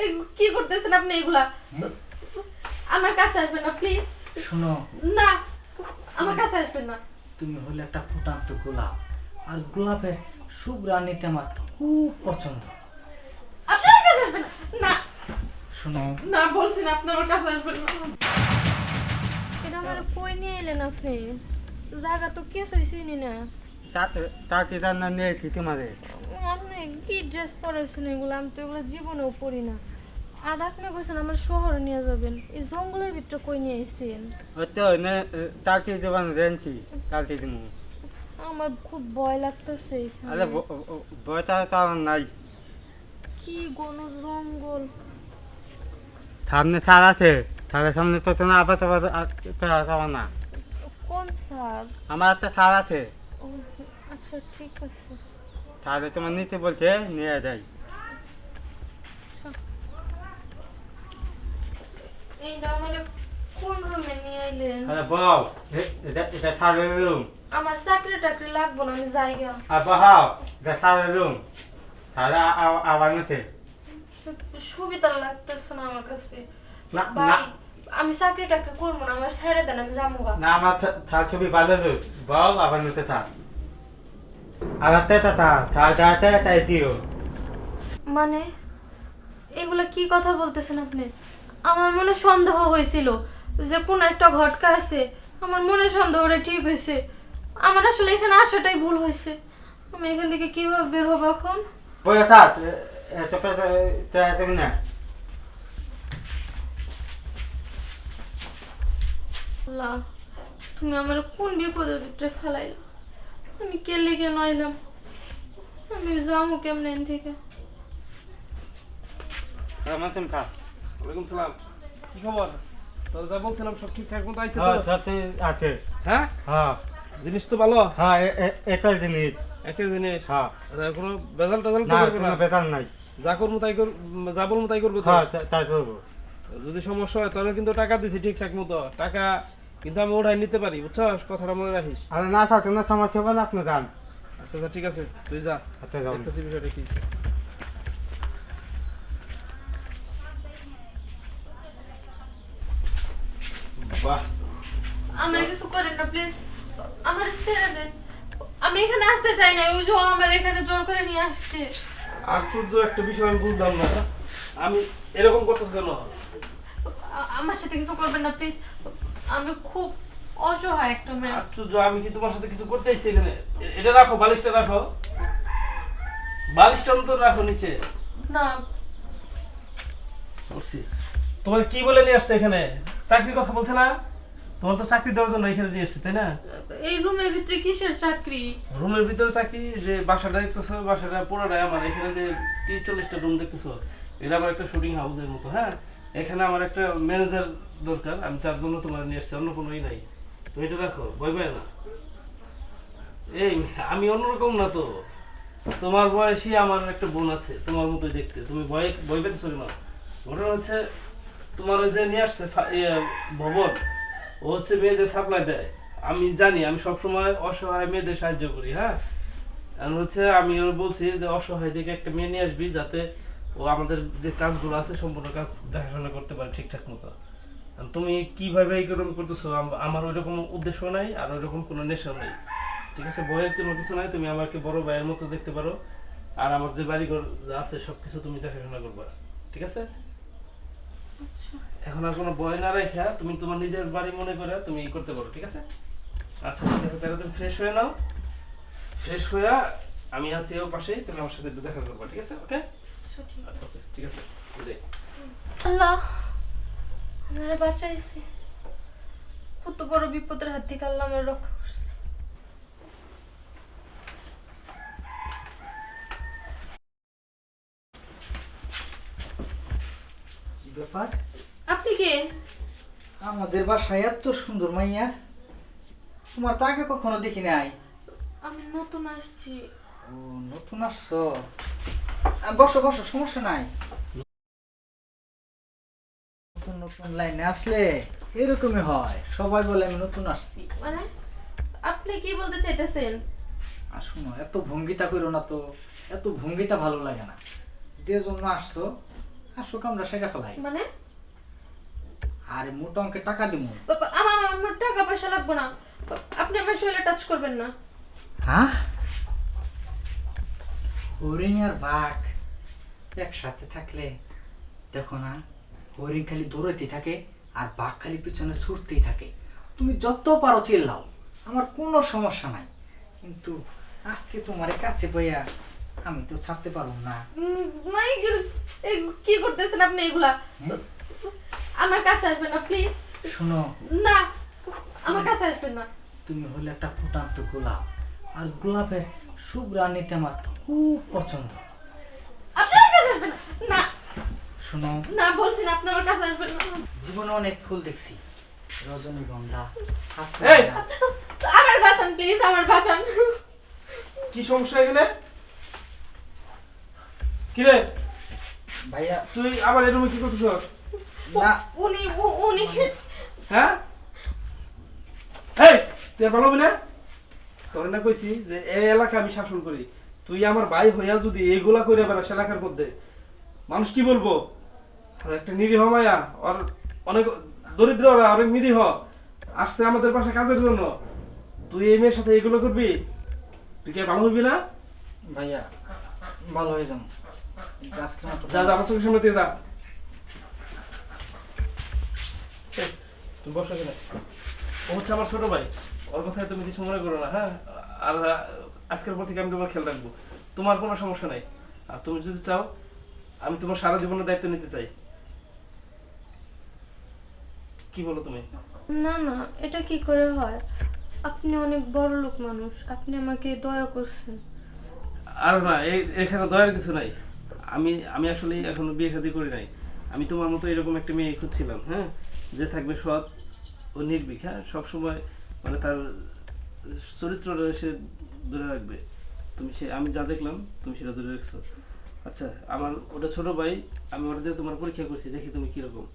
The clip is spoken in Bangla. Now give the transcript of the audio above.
এই কি করতেছেন আপনি এগুলা? আমার কাছে আসবেন না প্লিজ শোনো। না আমার কাছে আসবেন না। তুমি হলে একটা ফুটান্ত গোলাপ আর গোলাপের সুগ্রাণ নিতে আমার খুব পছন্দ। আপনি আমার কাছে আসবেন না? না। শোনো। না বলছেন আপনি আমার কাছে আসবেন না। এটা আমার কই নিয়ে এলেন আপনি? জায়গা তো কিছুই চিনি না। তাতে রান্না নিয়েছি তোমাদের। কি ড্রেস পরেছেন এগুলো? আমি তো এগুলো জীবনেও পরি না। আর আপনি কইছেন আমার শহরে নিয়ে যাবেন। এই জঙ্গলের ভিতরে কই নিয়ে এসেছেন ওই তো তাতে দেবান রেন্টি তাতে দিব আমার খুব ভয় লাগতেছে আরে বয়টা তো আমার নাই। কি গণ জঙ্গল। সামনে ছাড় আছে। ছাড়ের সামনে তো তোমার আপাতত ছাড়া যাওয়া না। কোন স্যার আমার একটা ছাড় আছে। আচ্ছা ঠিক আছে। তাহলে তোমার নিতে বলছে নিয়ে যাই। আচ্ছা আমার চাকরি টাকরি লাগবো না আমি বহাও রুম সুবিধা লাগতেছে না আমার কাছে। না না। আমি চাকরি টাকরি করব না আমার ছেড়ে দেন আমি যাব না আমার ছবি ভালো বউ আবার নিতে ছাড় দিও মানে এগুলা কি কথা বলতেছেন আপনি আমার মনে সন্দেহ হয়েছিল যে কোন একটা ঘটকা আছে আমার মনে ঠিক হয়েছে আমার আসলে এখানে আসাটাই ভুল হয়েছে আমি এখান থেকে কীভাবে বের হব এখন তুমি আমার কোন ভিতরে ফেলাইলা আমি কে লিখে নইলাম আমি যাব কেমনে থেকে? আমার তুমি ওয়ালাইকুম সালাম। কি খবর? তো যা বলছিলাম সব ঠিকঠাক মতো আইছে হ্যাঁ তো সত্যি আছে। হ্যাঁ? হ্যাঁ। জিনিস তো ভালো। হ্যাঁ এটাই জিনিস। একই জিনিস? হ্যাঁ। কোনো বেজাল টেজাল না কোনো না? নাই। যা করব তাই কর যা বলব তাই করবে হ্যাঁ তাই করব। যদি সমস্যা হয় তাহলে কিন্তু টাকা দিছি ঠিকঠাক মতো। টাকা কিন্তু আমি ওঠাই নিতে পারি বুঝছস? কথাটা মনে রাখিস। আর না থাকতে না সমস্যা হবে না আপনি যান। আচ্ছা আচ্ছা ঠিক আছে তুই যা। আচ্ছা যান দেখতেছি বিষয়টা কি। বাহ। আমার কিছু করেন না প্লিজ আমার ছেড়ে দেন। আমি এখানে আসতে চাই না ওই যে আমার এখানে জোর করে নিয়ে আসছে। আশ্চর্য একটা বিষয় আমি বুঝলাম না। আমি এরকম কথা কেন? আমার সাথে কিছু করবেন না প্লিজ আমি খুব অসহায় একটা মেয়ে। আশ্চর্য আমি কি তোমার সাথে কিছু করতে এসেছি এখানে? এটা রাখো বালিশটা রাখো। বালিশটা অন্তর রাখো নিচে। না। করছি তোমার কি বলে নিয়ে আসছে এখানে? চাকরির কথা বলছে না? তোমার তো চাকরি দেওয়ার জন্য এখানে নিয়ে আসছে তাই না? এই রুমের ভিতরে কিসের চাকরি? রুমের ভিতরে চাকরি যে বাসাটা দেখতেছো বাসাটা পুরোটাই আমার। এখানে যে তিরিশ চল্লিশটা রুম দেখতেছো এটা আমার একটা শুটিং হাউসের মতো হ্যাঁ? এখানে আমার একটা ম্যানেজার দরকার, আমি তার জন্য তোমার নিয়ে আসছি, অন্য কোনো ই নাই। তুমি এটা রাখো, ভয় পায় না। এই, আমি অন্যরকম না তো। তোমার বয়সী আমার একটা বোন আছে, তোমার মতোই দেখতে। তুমি ভয় ভয় পেতে চলে না ঘটনা হচ্ছে, তোমার ওই যে নিয়ে আসছে ভবন, ও হচ্ছে মেয়েদের সাপ্লাই দেয়। আমি জানি, আমি সবসময় অসহায় মেয়েদের সাহায্য করি হ্যাঁ? হচ্ছে আমি ওর বলছি যে, অসহায় দিকে একটা মেয়ে নিয়ে আসবি যাতে ও আমাদের যে কাজগুলো আছে সম্পূর্ণ কাজ দেখাশোনা করতে পারে ঠিকঠাক মতো। তুমি কীভাবে এইরকম করতেছো? আম- আমার ওইরকম উদ্দেশ্য নাই আর ওইরকম কোনো নেশা নেই। ঠিক আছে? বইয়ের কোনো কিছু নাই তুমি আমাকে বড় ভাইয়ের মতো দেখতে পারো। আর আমার যে বাড়িঘর যা আছে সবকিছু তুমি দেখাশোনা করবা। ঠিক আছে? এখন আর কোনো বয় না রেখা তুমি তোমার নিজের বাড়ি মনে করে তুমি ই করতে পারো ঠিক আছে? আচ্ছা ঠিক আছে তাহলে তুমি ফ্রেশ হয়ে নাও। ফ্রেশ হয়ে আমি আছি ও পাশেই তুমি আমার সাথে দেখা করবা ঠিক আছে? ওকে আচ্ছা ঠিক আছে। বিদায়। আল্লাহ আপনারা বাঁচাইছে কত বড় বিপদের হাত থেকে আল্লাহ আমার রক্ষা করছে। কি ব্যাপার? আপনি কে? আমাদের বাসায় এত সুন্দর মাইয়া। তোমার তো আগে কখনো দেখি নাই। আমি নতুন আসছি। ও নতুন আসছো? বসো বসো সমস্যা নাই। নতুন নতুন লাইনে আসলে এরকমই হয়। সবাই বলে আমি নতুন আসছি। মানে আপনি কি বলতে চাইতেছেন? আর শোনো এত ভঙ্গিতা করো না তো। এত ভঙ্গিতা ভালো লাগে না। যে জন্য আসছো আসুক আমরা শেখা ফেলাই। মানে? আরে মোটা অঙ্কের টাকা দিব বাবা, আমার আমার টাকা পয়সা লাগবে না। আপনি আমার শরীরে টাচ করবেন না। হ্যাঁ? হরিণ আর বাঘ। একসাথে থাকলে দেখো না হরিণ খালি দৌড়াইতে থাকে আর বাঘ খালি পিছনে ছুটতেই থাকে। তুমি যত পারো চিল্লাও আমার কোনো সমস্যা নাই। কিন্তু আজকে তোমার কাছে পাইয়া আমি তো ছাড়তে পারব না। কি করতেছেন আপনি এগুলা? আমার কাছে আসবেন না প্লিজ। শোনো। না আমার কাছে আসবেন না। তুমি হলে একটা ফুটান্ত গোলাপ আর গোলাপের সুগ্রাণ নিতে আমার খুব পছন্দ আপনি আমার কাছে আসবেন না না শোনো। না বলছেন আপনি আমার কাছে আসবেন না। জীবনে অনেক ফুল দেখছি। রজনীগন্ধা! আমার বাঁচান প্লিজ আমার বাঁচান। কি সমস্যা এখানে? কিরে? ভাইয়া। তুই আবার এই রুমে কি করতেছ? না। উনি উনি। হ্যাঁ? এই তুই ভালো না? তোর না কইছি যে এই এলাকা আমি শাসন করি। তুই আমার ভাই হইয়া যদি এগুলা করে বেড়াস এলাকার মধ্যে মানুষ কি বলব? একটা নিরীহ মায়া আর অনেক দরিদ্র ওরা অনেক নিরীহ আসতে আমাদের পাশে কাজের জন্য। তুই এই মেয়ের সাথে এগুলো করবি? তুই কি ভালো হইবি না? ভাইয়া ভালো হয়ে যাম যা যা আমার চোখের সামনে দিয়ে যা। তুমি বসো এখানে। ও হচ্ছে আমার ছোট ভাই। ওর কথায় তুমি কিছু মনে করো না হ্যাঁ? আর আজকের পর থেকে আমি তোমার খেয়াল রাখব। তোমার কোনো সমস্যা নাই। আর তুমি যদি চাও আমি তোমার সারা জীবনের দায়িত্ব নিতে চাই। কি বলো তুমি? না না এটা কি করে হয়? আপনি অনেক বড় লোক মানুষ আপনি আমাকে দয়া করছেন। আর না এই এখানে দয়ার কিছু নাই। আমি আমি আসলে এখনও বিয়ে শাদী করি নাই। আমি তোমার মতো এরকম একটা মেয়ে খুঁজছিলাম হ্যাঁ? যে থাকবে সৎ ও নির্ভীক হ্যাঁ? সবসময় মানে তার চরিত্রটা সে ধরে রাখবে। তুমি সে আমি যা দেখলাম তুমি সেটা ধরে রাখছো। আচ্ছা আমার ওটা ছোট ভাই আমি ওটা দিয়ে তোমার পরীক্ষা করছি দেখি তুমি কীরকম।